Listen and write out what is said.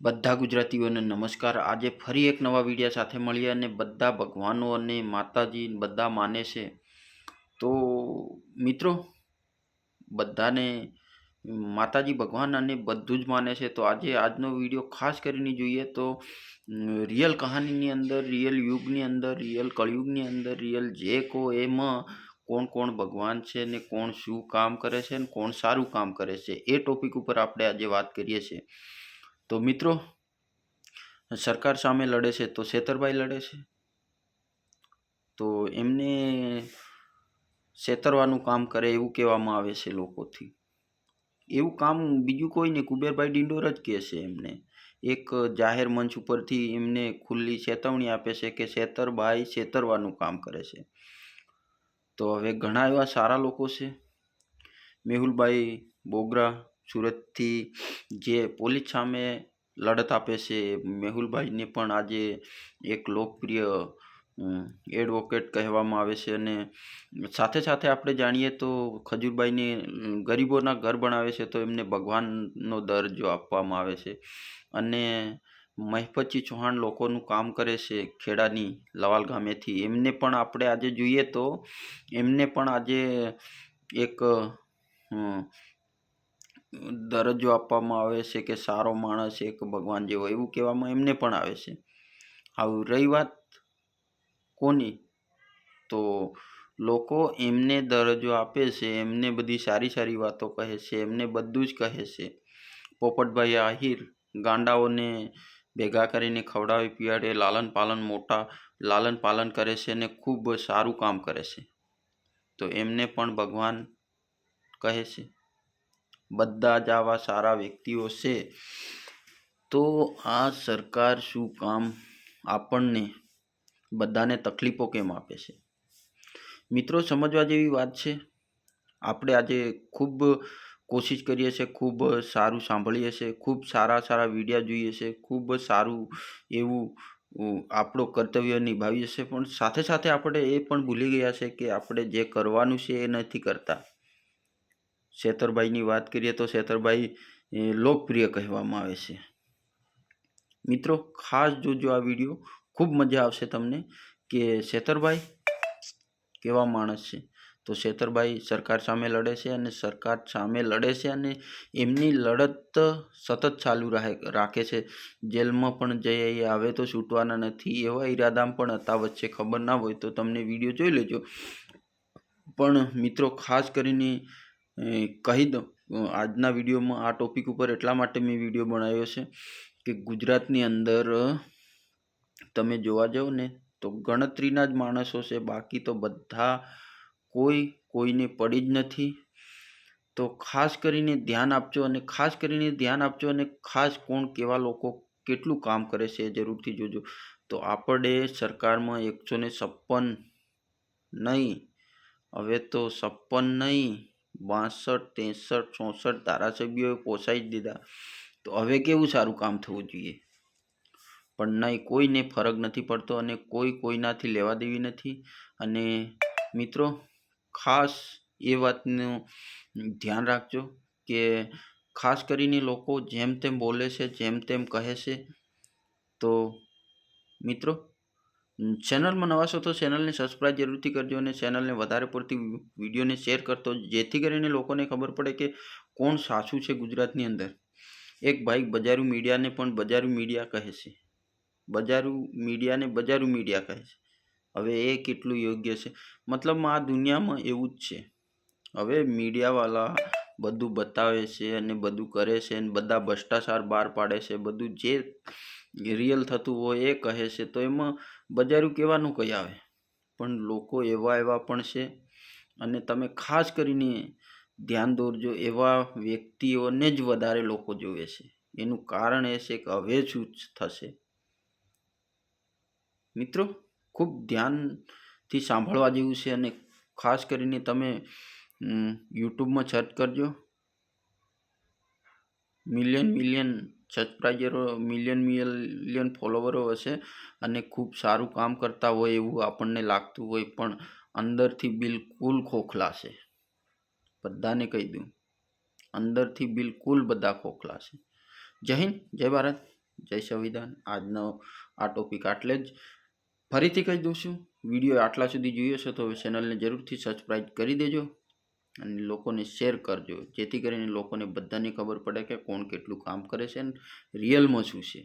બધા ગુજરાતીઓને નમસ્કાર. આજે ફરી એક નવા વિડીયા સાથે મળીએ અને બધા ભગવાનો અને માતાજી બધા માને છે. તો મિત્રો, બધાને માતાજી ભગવાન અને બધું જ માને છે. તો આજે આજનો વીડિયો ખાસ કરીને જોઈએ તો રિયલ કહાનીની અંદર, રિયલ યુગની અંદર, રિયલ કળયુગની અંદર, રિયલ જે કો એમાં કોણ કોણ ભગવાન છે ને કોણ શું કામ કરે છે ને કોણ સારું કામ કરે છે એ ટોપિક ઉપર આપણે આજે વાત કરીએ છીએ. તો મિત્રો, સરકાર સામે લડે છે તો છેતરભાઈ લડે છે. તો એમને છેતરવાનું કામ કરે એવું કહેવામાં આવે છે લોકોથી. એવું કામ બીજું કોઈ નહીં કુબેરભાઈ ડિંડોર જ કહે છે એમને. એક જાહેર મંચ ઉપરથી એમને ખુલ્લી ચેતવણી આપે છે કે છેતરભાઈ છેતરવાનું કામ કરે છે. તો હવે ઘણા એવા સારા લોકો છે. મેહુલભાઈ બોગરા સુરતથી જે પોલીસ સામે લડત આપે છે, મેહુલભાઈને પણ આજે એક લોકપ્રિય એડવોકેટ કહેવામાં આવે છે અને સાથે સાથે આપણે જાણીએ તો ખજૂરભાઈને ગરીબોના ઘર બનાવે છે તો એમને ભગવાનનો દરજ્જો આપવામાં આવે છે અને મહિપતજી ચૌહાણ લોકોનું કામ કરે છે ખેડાની લવાલ ગામેથી. એમને પણ આપણે આજે જોઈએ તો એમને પણ આજે એક દરજ્જો આપવામાં આવે છે કે સારો માણસ એક ભગવાન જેવો, એવું કહેવામાં એમને પણ આવે છે. આવું રહી વાત કોની? તો લોકો એમને દરજ્જો આપે છે, એમને બધી સારી સારી વાતો કહે છે, એમને બધું જ કહે છે. પોપટભાઈ આહિર ગાંડાઓને ભેગા કરીને ખવડાવી પીવાડે લાલન પાલન મોટા, લાલન પાલન કરે છે અને ખૂબ સારું કામ કરે છે. તો એમને પણ ભગવાન કહે છે. બધા જ આવા સારા વ્યક્તિઓ છે. તો આ સરકાર શું કામ આપણને બધાને તકલીફો કેમ આપે છે? મિત્રો, સમજવા જેવી વાત છે. આપણે આજે ખૂબ કોશિશ કરીએ છીએ, ખૂબ સારું સાંભળીએ છીએ, ખૂબ સારા સારા વિડીયા જોઈએ છે ખૂબ સારું એવું આપણો કર્તવ્ય નિભાવીએ છીએ. પણ સાથે સાથે આપણે એ પણ ભૂલી ગયા છે કે આપણે જે કરવાનું છે એ નથી કરતા. શેતરભાઈની વાત કરીએ તો શેતરભાઈ લોકપ્રિય કહેવામાં આવે છે. મિત્રો, ખાસ જોજો આ વીડિયો. ખૂબ મજા આવશે તમને કે શેતરભાઈ કેવા માણસ છે. તો શેતરભાઈ સરકાર સામે લડે છે અને સરકાર સામે લડે છે અને એમની લડત સતત ચાલુ રાખે છે. જેલમાં પણ જઈ આવે તો છૂટવાના નથી, એવા ઈરાદામાં પણ હતા વચ્ચે ખબર ના હોય તો તમને વીડિયો જોઈ લેજો. પણ મિત્રો, ખાસ કરીને કહી દઉં, આજના વિડીયોમાં આ ટોપિક ઉપર એટલા માટે મેં વીડિયો બનાવ્યો છે કે ગુજરાતની અંદર, તમે જોવા જાઓ ને, તો ગણતરીના જ માણસો છે, બાકી તો બધા કોઈ કોઈને પડી જ નથી. તો ખાસ કરીને ધ્યાન આપજો અને ખાસ કરીને ધ્યાન આપજો અને ખાસ કોણ કેવા લોકો કેટલું કામ કરે છે એ જરૂરથી જોજો. તો આપણે સરકારમાં એકસો ને છપ્પન નહીં, હવે તો છપ્પન નહીં બાસઠ, ત્રેસઠ, ચોસઠ ધારાસભ્યોએ પોસાઈ જ દીધા. તો હવે કેવું સારું કામ થવું જોઈએ? પણ નહીં, કોઈને ફરક નથી પડતો અને કોઈ કોઈનાથી લેવા દેવી નથી. અને મિત્રો, ખાસ એ વાતનું ધ્યાન રાખજો કે ખાસ કરીને લોકો જેમ તેમ બોલે છે, જેમ તેમ કહે છે, તો મિત્રો ચેનલમાં નવા છો તો ચેનલને સબસ્ક્રાઈબ જરૂરથી કરજો અને ચેનલને વધારે પડતી વિડીયોને શેર કરતો, જેથી કરીને લોકોને ખબર પડે કે કોણ સાચું છે ગુજરાતની અંદર. એક ભાઈ બજારું મીડિયાને પણ બજારું મીડિયા કહે છે. બજારું મીડિયાને બજારું મીડિયા કહે છે. હવે એ કેટલું યોગ્ય છે? મતલબ આ દુનિયામાં એવું જ છે. હવે મીડિયાવાળા બધું બતાવે છે અને બધું કરે છે અને બધા ભ્રષ્ટાચાર બહાર પાડે છે. બધું જે રિયલ થતું હોય એ કહે છે, તો એમાં બજારું કહેવાનું કંઈ આવે? પણ લોકો એવા એવા પણ છે. અને તમે ખાસ કરીને ધ્યાન દોરજો, એવા વ્યક્તિઓને જ વધારે લોકો જોવે છે. એનું કારણ એ છે કે હવે શું થશે. મિત્રો, ખૂબ ધ્યાનથી સાંભળવા જેવું છે અને ખાસ કરીને તમે યુટ્યુબમાં સર્ચ કરજો. મિલિયન મિલિયન સબસ્ક્રાઈબરો મિલિયન મિલિયન ફોલોવરો હશે અને ખૂબ સારું કામ કરતા હોય એવું આપણને લાગતું હોય પણ અંદરથી બિલકુલ ખોખલા છે બધાને કહી દઉં, અંદરથી બિલકુલ બધા ખોખલા છે જય હિન્દ, જય ભારત, જય સંવિધાન. આજનો આ ટોપિક આટલે જ. ફરીથી કહી દઉં છું, વીડિયો આટલા સુધી જોયો છે તો ચેનલને જરૂરથી સબસ્ક્રાઈબ કરી દેજો. અને લોકોને શેર કરજો. જેથી કરીને લોકોને બધાને ખબર પડે કે કોણ કેટલું કામ કરે છે અને રિયલમાં શું છે.